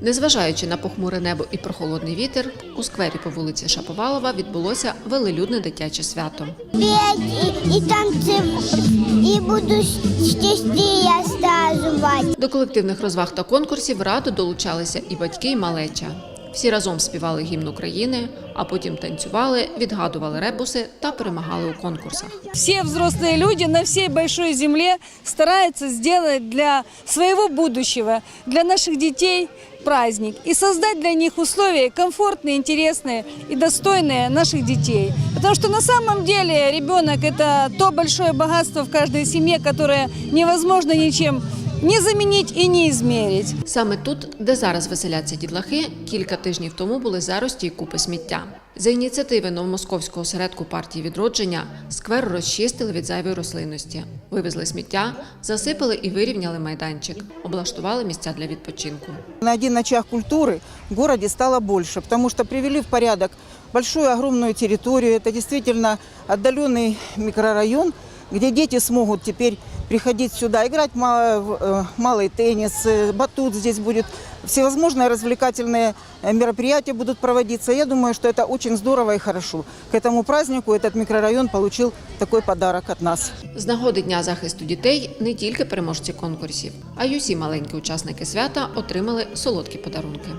Незважаючи на похмуре небо і прохолодний вітер, у сквері по вулиці Шаповалова відбулося велелюдне дитяче свято. петь і, і танцювати, і буду я розказувати. До колективних розваг та конкурсів раду долучалися і батьки, і малеча. Всі разом співали гімн України, а потім танцювали, відгадували ребуси та перемагали у конкурсах. Все взрослые люди на всей большой земле стараются сделать для своего будущего, для наших детей праздник и создать для них условия комфортные, интересные и достойные наших детей. Потому что на самом деле ребенок – это то большое богатство в каждой семье, которое невозможно ничем не заменить и не измерить. Саме тут, де зараз веселяться дітлахи, кілька тижнів тому були зарості й купи сміття. За ініціативи новомосковського осередку партії відродження сквер розчистили від зайвої рослинності, вивезли сміття, засипали і вирівняли майданчик, облаштували місця для відпочинку. На один очаг культуры в городе стало больше, потому что привели в порядок большую огромную территорию. Это действительно отдаленный микрорайон, где дети смогут теперь приходить сюда, играть ма- в, э, малый теннис, э, батут здесь будет. Всевозможные развлекательные э, мероприятия будут проводиться. Я думаю, что это очень здорово и хорошо. К этому празднику этот микрорайон получил такой подарок от нас. З нагоди Дня захисту дітей не тільки переможці конкурсів, а й усі маленькі учасники свята отримали солодкі подарунки.